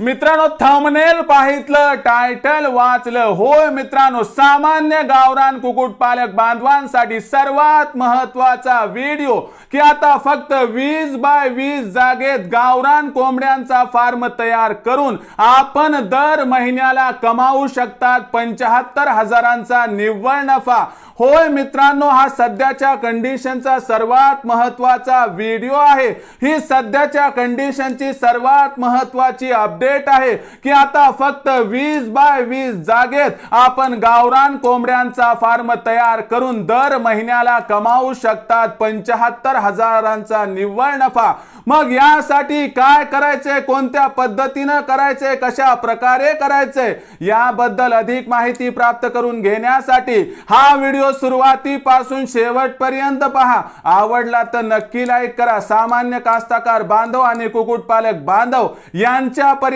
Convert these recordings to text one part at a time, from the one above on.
मित्रांनो thumbnail पाहितलं title वाचलं. होय मित्रांनो सामान्य गावरान कुक्कुट पालक बांधवांसाठी सर्वात महत्त्वाचा व्हिडिओ की आता फक्त वीस बाय वीस जागेत गावरान कोंबड्यांचा फार्म तयार करून आपण दर महिन्याला कमावू शकतात पंचाहत्तर हजारांचा निव्वळ नफा. होय मित्रांनो हा सध्याच्या कंडिशनचा सर्वात महत्त्वाचा व्हिडिओ आहे. ही सध्याच्या कंडिशनची सर्वात महत्वाची अपडेट आहे की आता फक्त वीस बाय वीस जागेत आपण गावरान कोंबड्यांचा फार्म तयार करून दर महिन्याला कमावू शकतात. पंचाहत्तर हजारांचा निव्वळ नफा. मग यासाठी काय करायचे? कोणत्या पद्धतीनं करायचे? कशा प्रकारे करायचे? याबद्दल अधिक माहिती प्राप्त करून घेण्यासाठी हा व्हिडिओ सुरुवातीपासून शेवटपर्यंत पहा. आवडला तर नक्की लाईक करा. सामान्य कास्ताकार बांधव आणि कुक्कुटपालक बांधव बांधव यांच्यापर्यंत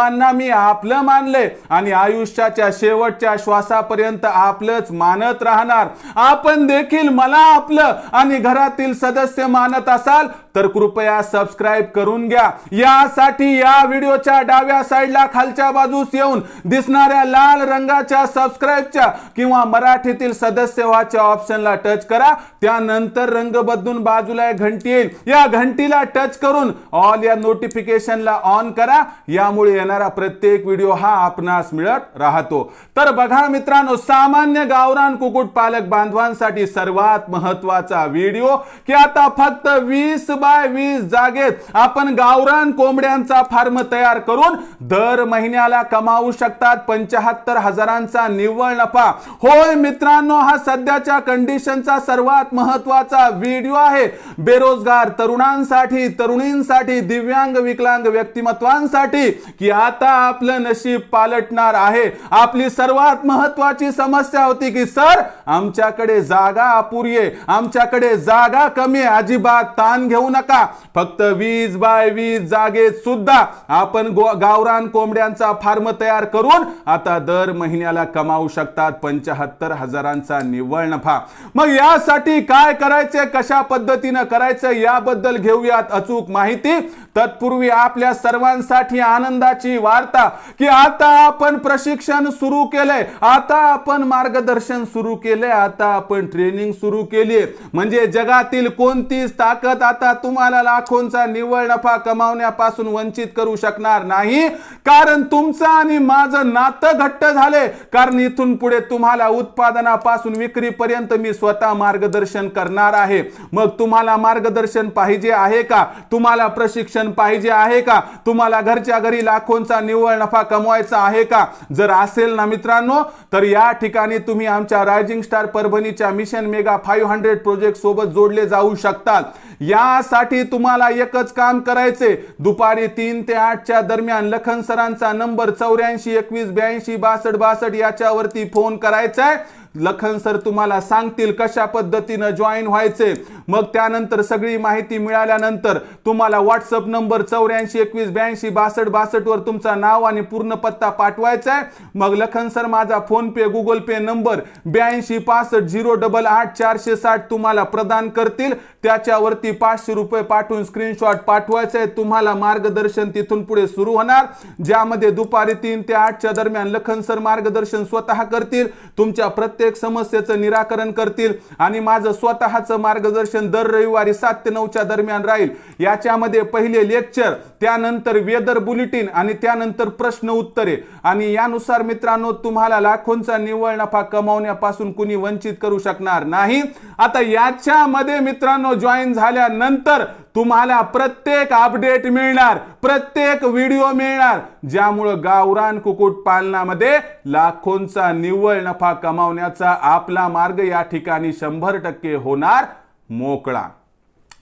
सर्वांना मी आपलं मानले आणि आयुष्याच्या शेवटच्या श्वासापर्यंत आपलंच मानत राहणार. आपण देखील मला आपलं आणि घरातील सदस्य मानत असाल तर कृपया सबस्क्राईब करून घ्या. यासाठी या व्हिडिओच्या डाव्या साईडला खालच्या बाजूस येऊन दिसणाऱ्या लाल रंगाच्या सबस्क्राईबच्या किंवा मराठीतील सदस्य व्हाच्या ऑप्शनला टच करा. त्यानंतर रंग बदलून बाजूला एक घंटी येईल. या घंटीला टच करून ऑल या नोटिफिकेशनला ऑन करा. यामुळे येणारा प्रत्येक व्हिडिओ हा आपणास मिळत राहतो. तर बघा मित्रांनो सामान्य गावरान कुक्कुट पालक बांधवांसाठी सर्वात महत्त्वाचा व्हिडिओ की आता फक्त वीस बाय वीस जागेत आपण गावरान कोंबड्यांचा फार्म तयार करून दर महिन्याला कमावू शकतात. पंचाहत्तर हजारांचा निव्वळ नफा. होय मित्रांनो हा सध्याच्या कंडिशनचा सर्वात महत्त्वाचा व्हिडिओ आहे. बेरोजगार तरुणांसाठी तरुणींसाठी दिव्यांग विकलांग व्यक्तिमत्वांसाठी की आता आपलं नशीब पालटणार आहे. आपली सर्वात महत्वाची समस्या होती की सर आमच्याकडे जागा अपुरी आहे. आमच्याकडे जागा कमी आहे. अजिबात ताण घेऊ नका. फक्त वीस बाय वीस जागेत सुद्धा आपण गावरान कोंबड्यांचा फार्म तयार करून आता दर महिन्याला कमावू शकतात पंचाहत्तर हजारांचा निव्वळ नफा. मग यासाठी काय करायचे कशा पद्धतीनं करायचं याबद्दल घेऊयात अचूक माहिती. तत्पूर्वी आपल्या सर्वांसाठी आनंदाची वार्ता की आता आपण प्रशिक्षण सुरू केलंय. आता आपण मार्गदर्शन सुरू केलंय. आता आपण ट्रेनिंग सुरू केली म्हणजे जगातील कोणतीच ताकद आता तुम्हाला लाखोंचा निव्वळ नफा कमावण्यापासून वंचित करू शकणार नाही. कारण तुमचं आणि माझं नातं घट्ट झाले. कारण इथून पुढे तुम्हाला उत्पादनापासून विक्रीपर्यंत मी स्वतः मार्गदर्शन करणार आहे. मग तुम्हाला मार्गदर्शन पाहिजे आहे का? तुम्हाला प्रशिक्षण पाहिजे आहे का? तुम्हाला घरच्या घरी लाखोंचा निव्वळ नफा कमवायचा आहे का? जर असेल ना मित्रांनो तर या ठिकाणी तुम्ही आमच्या रायझिंग स्टार परभणीच्या mission mega five hundred project सोबत जोडले जाऊ शकतात. यासाठी तुम्हाला एकच काम करायचे. दुपारी तीन ते आठच्या दरम्यान लखन सरांचा नंबर चौऱ्याऐंशी एकवीस ब्याऐंशी बासष्ट बासष्ट याच्यावरती फोन करायचा आहे लखन सर तुम्हाला सांगतील कशा पद्धतीनं जॉईन व्हायचे. मग त्यानंतर सगळी माहिती मिळाल्यानंतर तुम्हाला व्हॉट्सअप नंबर चौऱ्याऐंशी एकवीस ब्याऐंशी बासष्ट बासष्ट वर तुमचा नाव आणि पूर्ण पत्ता पाठवायचा आहे. मग लखन सर माझा PhonePe Google Pay number ब्याऐंशी पासष्ट झिरो डबल आठ चारशे साठ तुम्हाला प्रदान करतील. त्याच्यावरती पाचशे रुपये पाठवून स्क्रीनशॉट पाठवायचं आहे तुम्हाला मार्गदर्शन तिथून पुढे सुरू होणार. ज्यामध्ये दुपारी तीन ते आठच्या दरम्यान लखन सर मार्गदर्शन स्वतः करतील. तुमच्या प्रत्येक प्रत्येक समस्येचं निराकरण करतील आणि माझं स्वतःचं मार्गदर्शन दर रविवारी सात ते नऊच्या दरम्यान राहील. याच्यामध्ये पहिले लेक्चर त्यानंतर वेदर बुलेटिन आणि त्यानंतर प्रश्न उत्तरे. आणि यानुसार मित्रांनो तुम्हाला लाखोंचा निव्वळ नफा कमावण्यापासून कुणी वंचित करू शकणार नाही. आता याच्यामध्ये मित्रांनो जॉईन झाल्यानंतर तुम्हाला प्रत्येक अपडेट मिळणार प्रत्येक व्हिडिओ मिळणार. ज्यामुळं गावरान कुक्कुटपालनामध्ये लाखोंचा निव्वळ नफा कमावण्याचा आपला मार्ग या ठिकाणी शंभर टक्के होणार मोकळा.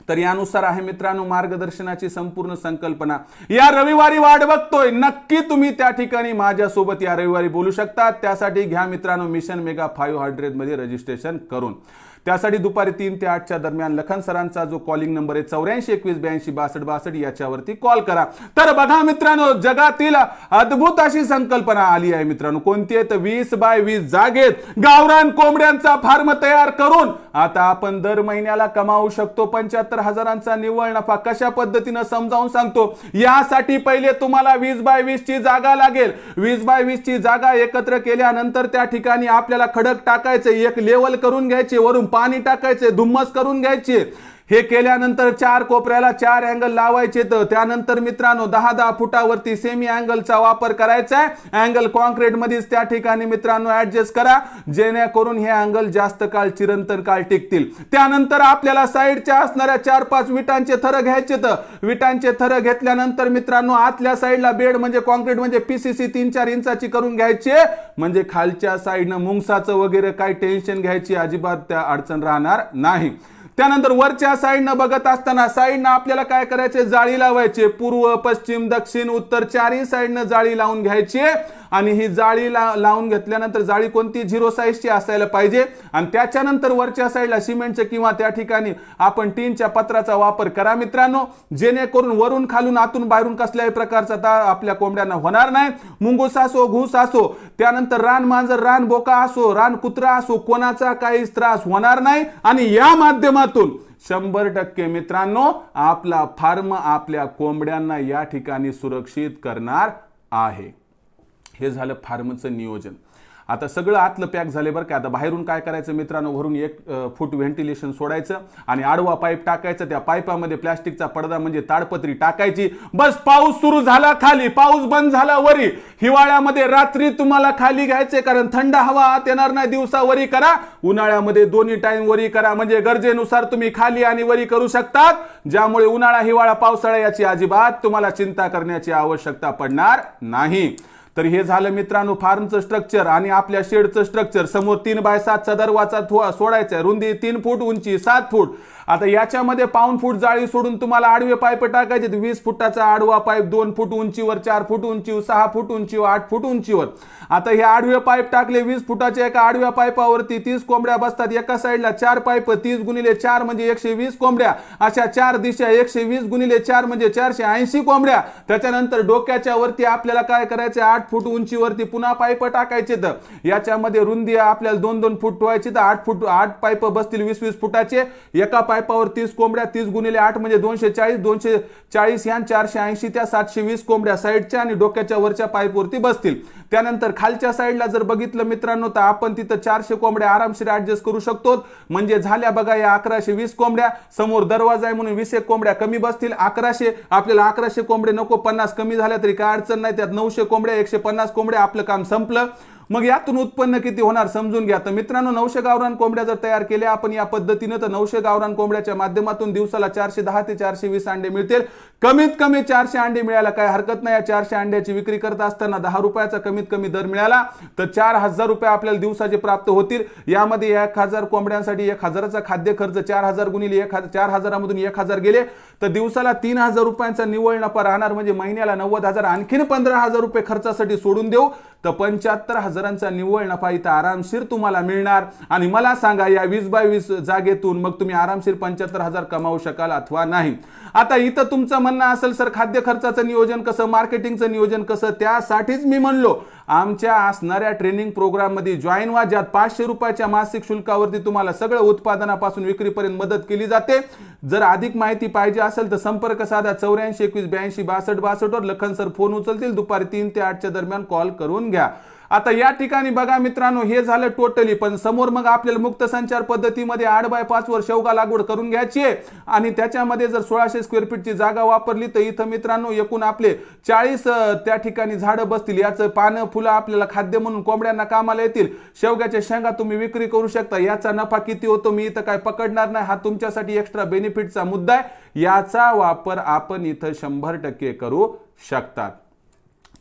तर यानुसार आहे मित्रांनो मार्गदर्शनाची संपूर्ण संकल्पना. या रविवारी वाट बघतोय. नक्की तुम्ही त्या ठिकाणी माझ्यासोबत या रविवारी बोलू शकता. त्यासाठी घ्या मित्रांनो मिशन मेगा फाईव्ह हंड्रेडमध्ये रजिस्ट्रेशन करून. त्यासाठी दुपारी तीन ते आठच्या दरम्यान लखन सरांचा जो कॉलिंग नंबर आहे चौऱ्याऐंशी एकवीस ब्याऐंशी बासष्ट बासष्ट याच्यावरती कॉल करा. तर बघा मित्रांनो जगातील अद्भुत अशी संकल्पना आली आहे मित्रांनो. कोणती आहे तर वीस बाय वीस जागेत गावरान कोंबड्यांचा फार्म तयार करून आता आपण दर महिन्याला कमावू शकतो. पंच्याहत्तर हजारांचा निव्वळ नफा कशा पद्धतीनं समजावून सांगतो? यासाठी पहिले तुम्हाला वीस बाय वीस ची जागा लागेल. वीस बाय वीस ची जागा एकत्र केल्यानंतर त्या ठिकाणी आपल्याला खडक टाकायचे एक लेवल करून घ्यायचे वरून पाणी टाकायचे धुम्मस करून घ्यायचे. हे केल्यानंतर चार कोपऱ्याला चार अँगल लावायचे तर त्यानंतर मित्रांनो दहा दहा फुटावरती सेमी अँगलचा वापर करायचा आहे. अँगल कॉन्क्रीट मध्येच त्या ठिकाणी मित्रांनो ऍडजस्ट करा. जेणेकरून हे अँगल जास्त काळ चिरंतन काळ टिकतील. त्यानंतर आपल्याला साईडच्या असणाऱ्या चार पाच विटांचे थर घ्यायचे तर विटांचे थर घेतल्यानंतर मित्रांनो आतल्या साईडला बेड म्हणजे कॉन्क्रीट म्हणजे पीसीसी तीन चार इंचाची करून घ्यायचे. म्हणजे खालच्या साईडनं मुंगसाचं वगैरे काही टेन्शन घ्यायची अजिबात त्या अडचण राहणार नाही. त्यानंतर वरच्या साईडनं बघत असताना साईडनं आपल्याला काय करायचे? जाळी लावायचे. पूर्व पश्चिम दक्षिण उत्तर चारही साईडनं जाळी लावून घ्यायची. आणि ही जाळी ला लावून घेतल्यानंतर जाळी कोणती? झिरो साईजची असायला पाहिजे. आणि त्याच्यानंतर वरच्या साईडला सिमेंटचे किंवा त्या ठिकाणी आपण टीनच्या पत्राचा वापर करा मित्रांनो. जेणेकरून वरून खालून आतून बाहेरून कसल्याही प्रकारचा ता आपल्या कोंबड्यांना होणार नाही. मुंगूस असो घुस असो त्यानंतर रान मांजर रान बोका असो रान कुत्रा असो कोणाचा काहीच त्रास होणार नाही. आणि या माध्यमातून शंभर टक्के मित्रांनो आपला फार्म आपल्या कोंबड्यांना या ठिकाणी सुरक्षित करणार आहे. हे झालं फार्मचं नियोजन. आता सगळं आतलं पॅक झाले बरं का. आता बाहेरून काय करायचं मित्रांनो? वरून एक फूट व्हेंटिलेशन सोडायचं आणि आडवा पाईप टाकायचं. त्या पाईपामध्ये प्लॅस्टिकचा पडदा म्हणजे ताडपत्री टाकायची. बस पाऊस सुरू झाला खाली. पाऊस बंद झाला वरी. हिवाळ्यामध्ये रात्री तुम्हाला खाली घ्यायचे कारण थंड हवा आत येणार नाही. दिवसा वरी करा. उन्हाळ्यामध्ये दोन्ही टाइम वरी करा. म्हणजे गरजेनुसार तुम्ही खाली आणि वरी करू शकतात. ज्यामुळे उन्हाळा हिवाळा पावसाळा याची अजिबात तुम्हाला चिंता करण्याची आवश्यकता पडणार नाही. तर हे झालं मित्रांनो फार्मचं स्ट्रक्चर आणि आपल्या शेडचं स्ट्रक्चर समोर तीन बाय सातचा दरवाजा थो- सोडायचा आहे. रुंदी तीन फूट उंची सात फूट आता याच्यामध्ये पाऊन फूट जाळी सोडून तुम्हाला आडवे पाईप टाकायचे वीस फुटाचा आडवा पाईप दोन फूट उंचीवर चार फूट उंचीवर सहा फूट उंचीवर आठ फूट उंचीवर. आता हे आडवे पाईप टाकले वीस फुटाच्या एका आडव्या पाईपावरती तीस कोंबड्या बसतात. एका साईडला चार पाईप तीस गुणिले चार म्हणजे एकशे वीस कोंबड्या. अशा चार दिशा एकशे वीस गुणिले चार म्हणजे चारशे ऐंशी कोंबड्या. त्याच्यानंतर डोक्याच्या वरती आपल्याला काय करायचे? आठ फूट उंचीवरती पुन्हा पाईप टाकायचे तर याच्यामध्ये रुंदी आपल्याला दोन दोन फूट ठेवायची तर आठ फूट आठ पाईप बसतील वीस वीस फुटाचे. एका पाईपावर तीस कोंबड्या तीस गुणिले आठ म्हणजे दोनशे चाळीस दोनशे चाळीस या चारशे ऐंशी त्या सातशे वीस कोंबड्या साईडच्या आणि डोक्याच्या वरच्या पाईपवरती बसतील. त्यानंतर खालच्या साईडला जर बघितलं मित्रांनो तर आपण तिथं चारशे कोंबड्या आरामशीर ऍडजस्ट करू शकतो. म्हणजे झाल्या बघा या अकराशे वीस कोंबड्या. समोर दरवाजा आहे म्हणून वीस एक कोंबड्या कमी बसतील. अकराशे आपल्याला अकराशे कोंबडे नको पन्नास कमी झाल्या तरी काय अडचण नाही. त्यात नऊशे कोंबड्या एकशे पन्नास कोंबड्या आपलं काम संपलं. मग यातून उत्पन्न किती होणार समजून घ्या. तर मित्रांनो नऊशे गावरान कोंबड्या जर तयार केल्या आपण या पद्धतीनं तर नऊशे गावरान कोंबड्याच्या माध्यमातून दिवसाला चारशे दहा ते चारशे वीस अंडे मिळतील. कमीत कमी चारशे अंडे मिळायला काय हरकत नाही. या चारशे अंड्याची विक्री करत असताना दहा रुपयाचा कमीत कमी दर मिळाला तर चार हजार रुपये आपल्याला दिवसाचे प्राप्त होतील. यामध्ये एक हजार कोंबड्यांसाठी एक हजाराचा खाद्य खर्च चार हजार गुणिले एक हजार चार हजारामधून एक हजार गेले तर दिवसाला तीन हजार रुपयांचा निव्वळ नफा राहणार म्हणजे महिन्याला नव्वद हजार आणखीन पंधरा हजार रुपये खर्चासाठी सोडून देऊ तर पंच्याहत्तर हजार हजारांचा निव्वळ नफा इथं आरामशीर तुम्हाला मिळणार. आणि मला सांगा या वीस बाय वीस जागेतून मग तुम्ही आरामशीर पंच्याहत्तर हजार कमावू शकाल अथवा नाही. आता इथं तुमचं म्हणणं असेल सर खाद्य खर्चाचं नियोजन कसं मार्केटिंगचं नियोजन कसं? त्यासाठीच मी म्हणलो. आमच्या असणाऱ्या ट्रेनिंग प्रोग्राममध्ये जॉईन व्हा ज्यात पाचशे रुपयाच्या मासिक शुल्कावरती तुम्हाला सगळं उत्पादनापासून विक्रीपर्यंत मदत केली जाते. जर अधिक माहिती पाहिजे असेल तर संपर्क साधा. चौऱ्याऐंशी एकवीस ब्याऐंशी बासष्ट बासष्टवर लखन सर फोन उचलतील. दुपारी तीन ते आठच्या दरम्यान कॉल करून घ्या. आता या ठिकाणी बघा मित्रांनो हे झालं टोटली पण समोर मग आपल्याला मुक्त संचार पद्धतीमध्ये आठ बाय पाच वर शेवगा लागवड करून घ्यायची आहे. आणि त्याच्यामध्ये जर सोळाशे स्क्वेअर फीटची जागा वापरली तर इथं मित्रांनो एकूण आपले चाळीस त्या ठिकाणी झाडं बसतील. याचं पानं फुलं आपल्याला खाद्य म्हणून कोंबड्यांना कामाला येतील. शेवग्याच्या शेंगा तुम्ही विक्री करू शकता. याचा नफा किती होतो मी इथं काय पकडणार नाही. हा तुमच्यासाठी एक्स्ट्रा बेनिफिटचा मुद्दा आहे. याचा वापर आपण इथं शंभर टक्के करू शकतात.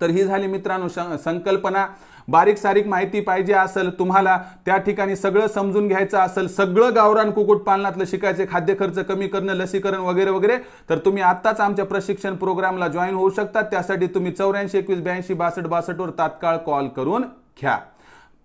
तर ही झाली मित्रांनो संकल्पना. बारीक सारीक माहिती पाहिजे असेल तुम्हाला त्या ठिकाणी सगळं समजून घ्यायचं असेल सगळं गावरान कुक्कुटपालनातलं शिकायचे खाद्य खर्च कमी करणं लसीकरण वगैरे वगैरे तर तुम्ही आत्ताच आमच्या प्रशिक्षण प्रोग्रामला जॉईन होऊ शकता. त्यासाठी तुम्ही चौऱ्याऐंशी एकवीस ब्याऐंशी बासष्ट बासष्टवर तात्काळ कॉल करून घ्या.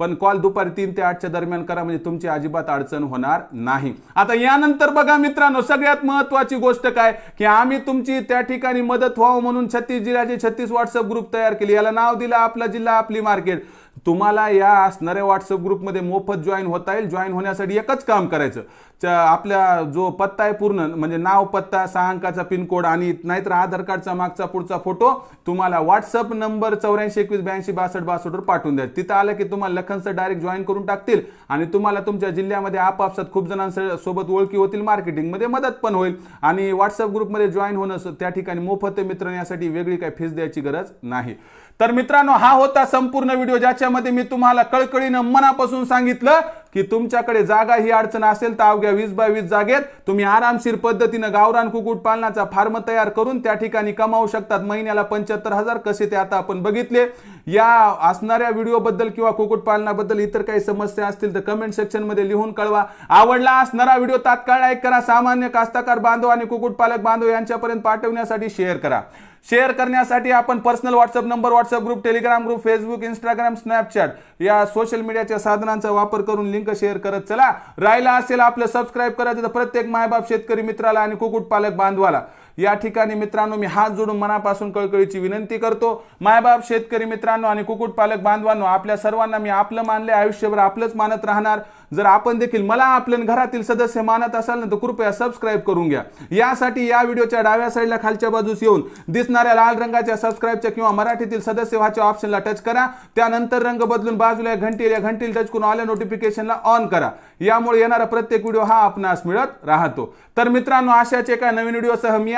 पण कॉल दुपारी तीन ते आठच्या दरम्यान करा म्हणजे तुमची अजिबात अडचण होणार नाही. आता यानंतर बघा मित्रांनो सगळ्यात महत्वाची गोष्ट काय? की आम्ही तुमची त्या ठिकाणी मदत व्हावं म्हणून छत्तीस जिल्ह्याचे छत्तीस व्हॉट्सअप ग्रुप तयार केले. याला नाव दिलं आपला जिल्हा आपली मार्केट. तुम्हाला या असणाऱ्या व्हॉट्सअप ग्रुपमध्ये मोफत जॉईन होता येईल. जॉईन होण्यासाठी एकच काम करायचं. आपल्या जो पत्ता आहे पूर्ण म्हणजे नाव पत्ता सहा अंकाचा पिनकोड आणि नाहीतर आधार कार्डचा मागचा पुढचा फोटो तुम्हाला व्हॉट्सअप नंबर चौऱ्याऐंशी एकवीस ब्याऐंशी बासष्ट बासष्टवर पाठवून द्या. तिथं आलं की तुम्हाला लखनचं डायरेक्ट जॉईन करून टाकतील आणि तुम्हाला तुमच्या जिल्ह्यामध्ये आपापसात खूप जणांसोबत ओळखी होतील मार्केटिंगमध्ये मदत पण होईल. आणि व्हॉट्सअप ग्रुपमध्ये जॉईन होणं त्या ठिकाणी मोफत मित्र यासाठी वेगळी काही फीस द्यायची गरज नाही. तर मित्रांनो हा होता संपूर्ण व्हिडिओ ज्याच्यामध्ये मी तुम्हाला कळकळीनं मनापासून सांगितलं की तुमच्याकडे जागा ही अडचण असेल तर अवघ्या वीस बाय वीस जागेत तुम्ही आरामशीर पद्धतीनं गावरान कुक्कुट पालनाचा फार्म तयार करून त्या ठिकाणी कमावू शकतात. महिन्याला पंच्याहत्तर हजार कसे ते आता आपण बघितले. या असणाऱ्या व्हिडिओ बद्दल किंवा कुक्कुटपालनाबद्दल इतर काही समस्या असतील तर कमेंट सेक्शनमध्ये लिहून कळवा. आवडला असणारा व्हिडिओ तात्काळ लाईक करा. सामान्य कास्ताकार बांधव आणि कुक्कुटपालक बांधव यांच्यापर्यंत पाठवण्यासाठी शेअर करा. शेअर करण्यासाठी आपण personal WhatsApp number WhatsApp group Telegram group Facebook Instagram Snapchat या सोशल मीडियाच्या साधनांचा वापर करून लिंक शेअर करत चला. राहिला असेल आपलं सबस्क्राईब करायचं तर प्रत्येक मायबाप शेतकरी मित्राला आणि कुक्कुट पालक बांधवाला. या ठिकाणी मित्रांनो मी हात जोडून मनापासून कळकळीची विनंती करतो. मायबाप शेतकरी मित्रांनो आणि कुक्कुटपालक बांधवांनो आपल्या सर्वांना मी आपलं मानले आयुष्यभर आपलंच मानत राहणार. जर आपण देखील मला आपल्या घरातील सदस्य मानत असाल ना तर कृपया सबस्क्राईब करून घ्या. यासाठी या व्हिडिओच्या डाव्या साईडला खालच्या बाजूस येऊन दिसणाऱ्या लाल रंगाच्या सबस्क्राईबच्या किंवा मराठीतील सदस्य व्हाच्या ऑप्शनला टच करा. त्यानंतर रंग बदलून बाजूला या घंटीला या घंटीला टच करून आल्या नोटिफिकेशनला ऑन करा. यामुळे येणारा प्रत्येक व्हिडिओ हा आपणास मिळत राहतो. तर मित्रांनो अशाच एका नवीन व्हिडिओसह मी